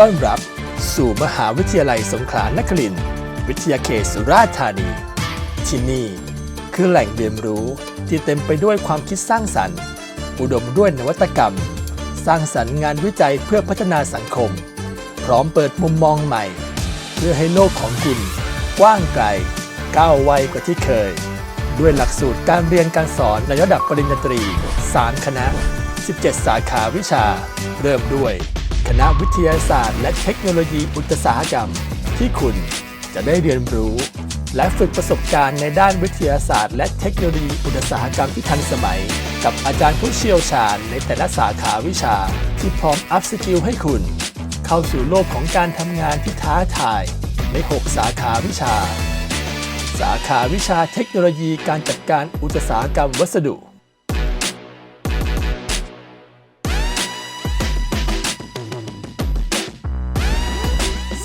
ต้อนรับ สู่มหาวิทยาลัยสงขลานครินทร์วิทยาเขตสุราษฎร์ธานี ที่นี่คือแหล่งเรียนรู้ที่เต็มไปด้วยความคิดสร้างสรรค์ อุดมด้วยนวัตกรรม สร้างสรรค์งานวิจัยเพื่อพัฒนาสังคม พร้อมเปิดมุมมองใหม่ เพื่อให้โลกของคุณ กว้างไกลก้าวไวกว่าที่เคย ด้วยหลักสูตรการเรียนการสอนในระดับปริญญาตรี 3 คณะ 17 สาขาวิชา เริ่มด้วย คณะวิทยาศาสตร์และเทคโนโลยีอุตสาหกรรม ที่คุณจะได้เรียนรู้ และฝึกประสบการณ์ในด้านวิทยาศาสตร์ และเทคโนโลยีอุตสาหกรรมที่ทันสมัย กับอาจารย์ผู้เชี่ยวชาญในแต่ละสาขาวิชาที่พร้อมอัพสกิลให้คุณ เข้าสู่โลกของการทำงานที่ท้าทายใน 6 สาขาวิชา สาขาวิชาเทคโนโลยีการจัดการอุตสาหกรรมวัสดุ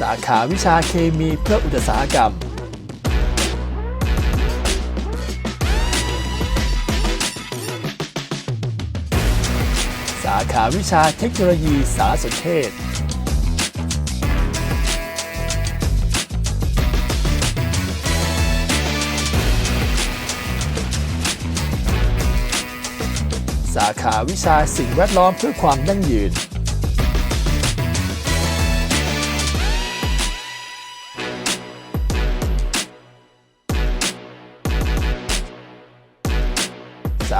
สาขาวิชาเคมีเพื่ออุตสาหกรรม สาขาวิชาเทคโนโลยีสารสนเทศ สาขาวิชาสิ่งแวดล้อมเพื่อความยั่งยืน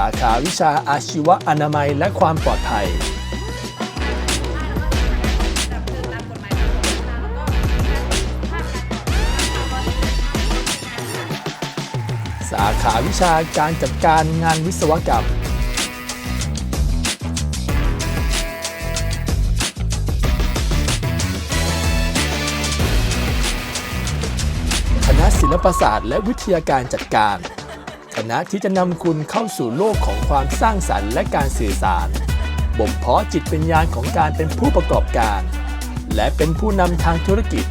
าขาวิชาอาชีวะอนามัยและความปลอดภัย สาขาวิชาการจัดการงานวิศวกรรม คณะศิลปศาสตร์และวิทยาการจัดการ คณะที่จะนำคุณเข้าสู่โลกของความสร้างสรรค์และการสื่อสาร บ่มเพาะจิตวิญญาณของการเป็นผู้ประกอบการ และเป็นผู้นำทางธุรกิจ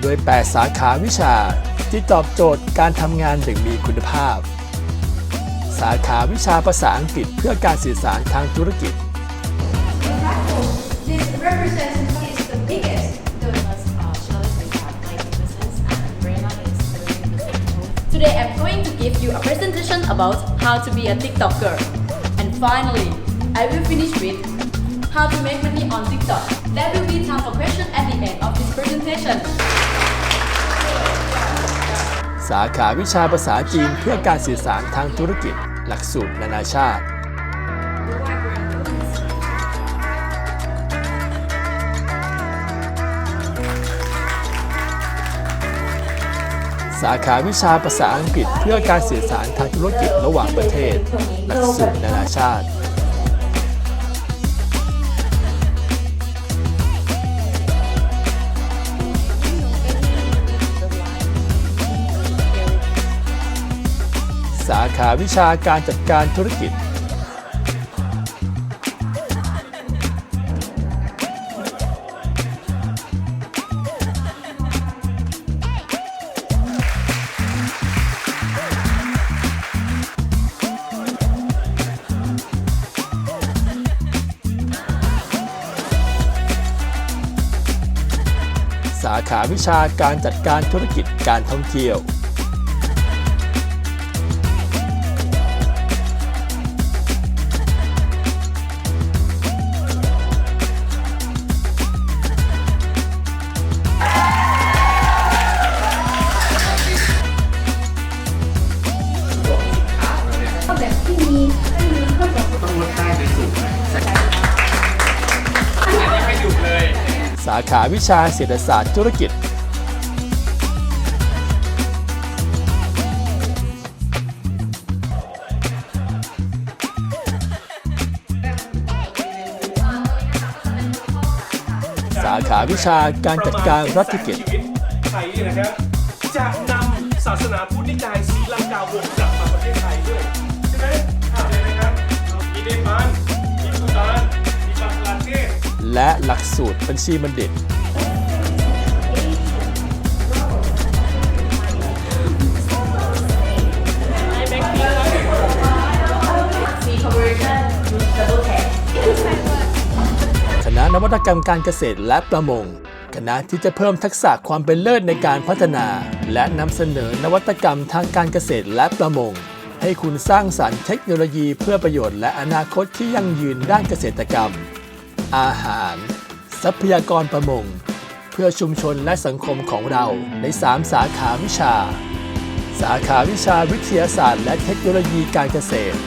โดย 8 สาขาวิชาที่ตอบโจทย์การทำงานอย่างมีคุณภาพ สาขาวิชาภาษาอังกฤษเพื่อการสื่อสารทางธุรกิจ This represents about how to be a TikToker. And finally, I will finish with how to make money on TikTok. There will be time for questions at the end of this presentation. สาขาวิชาภาษาจีนเพื่อการสื่อสารทางธุรกิจ หลักสูตรนานาชาติ สาขาวิชาภาษาอังกฤษเพื่อการสื่อสารทางธุรกิจระหว่างประเทศ หลักสูตรนานาชาติ สาขาวิชาการจัดการธุรกิจ สาขาวิชาการจัดการธุรกิจการท่องเที่ยว สาขาวิชาเศรษฐศาสตร์ธุรกิจ สาขาวิชาการจัดการรัฐกิจ ไทยเนี่ยนะครับจะนำศาสนาพุทธนิกายศรีลังกาวงกลับมาประเทศไทยด้วย และหลักสูตรบัญชีบัณฑิต คณะนวัตกรรมการเกษตรและประมงคคณะที่จะเพิ่มทักษะความเป็นเลิศในการพัฒนา และนำเสนอนวัตกรรมทางการเกษตรและประมง ให้คุณสร้างสารรค์เทคโนโลยีเพื่อประโยชน์และอนาคตที่ยั่งยืนด้านเกษตรกรรม อาหาร ทรัพยากรประมง เพื่อชุมชนและสังคมของเราใน 3 สาขาวิชา สาขาวิชาวิทยาศาสตร์และเทคโนโลยีการเกษตร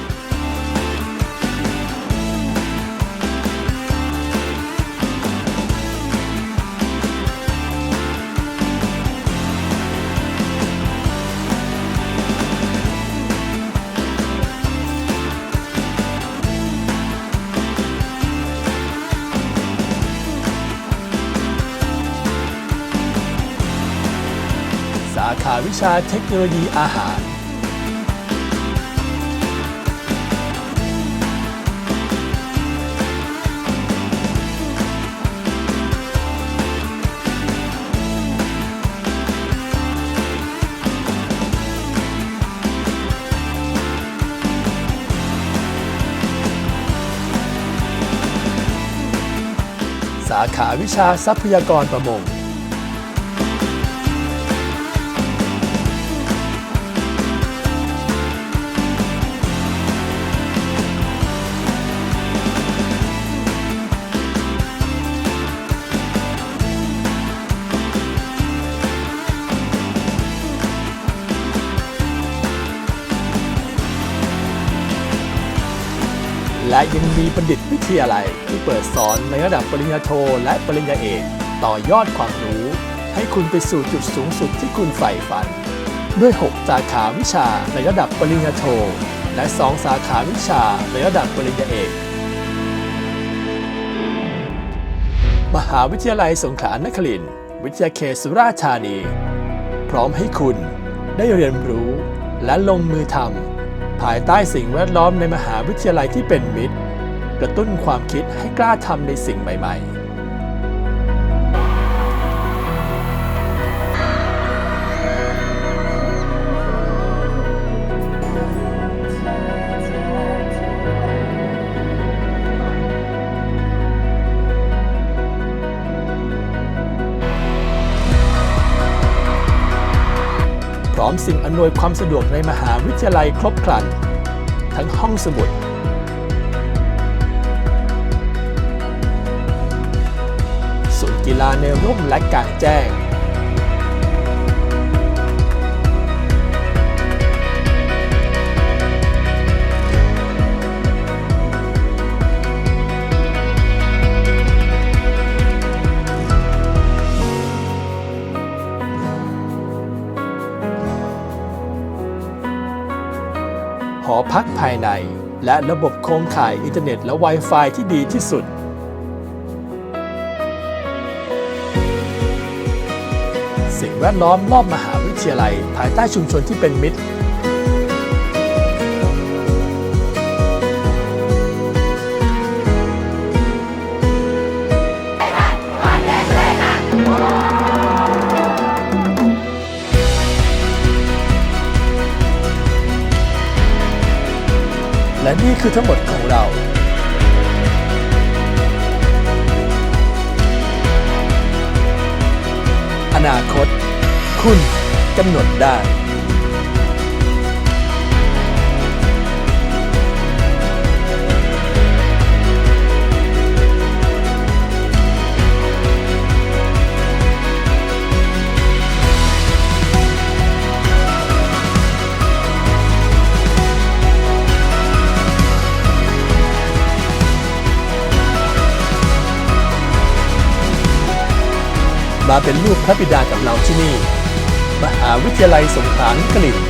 วิชาเทคโนโลยีอาหาร สาขาวิชาทรัพยากรประมง และยังมีบัณฑิตวิทยาลัยที่เปิดสอนในระดับปริญญาโทและปริญญาเอกต่อยอดความรู้ ให้คุณไปสู่จุดสูงสุดที่คุณใฝ่ฝัน ด้วย 6 สาขาวิชาในระดับปริญญาโท และ 2 สาขาวิชาในระดับปริญญาเอก มหาวิทยาลัยสงขลานครินทร์วิทยาเขตสุราษฎร์ธานี พร้อมให้คุณได้เรียนรู้และลงมือทำ ภายใต้สิ่งแวดล้อมในมหาวิทยาลัยที่เป็นมิตร กระตุ้นความคิดให้กล้าทำในสิ่งใหม่ ๆ มสิ่งอำนวยความสะดวกในมหาวิทยาลัยครบครัน ทั้งห้องสมุด ศูนย์กีฬาในร่มและกลางแจ้ง พักภายใน และระบบโครงข่ายอินเทอร์เน็ตและ Wi-Fi ที่ดีที่สุด สิ่งแวดล้อมรอบมหาวิทยาลัย ภายใต้ชุมชนที่เป็นมิตร และนี่คือทั้งหมดของเรา อนาคต คุณกำหนดได้ มาเป็นลูกพระบิดากับเราที่นี่ มหาวิทยาลัยสงขลานครินทร์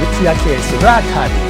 วิทยาเขตสุราษฎร์ธานี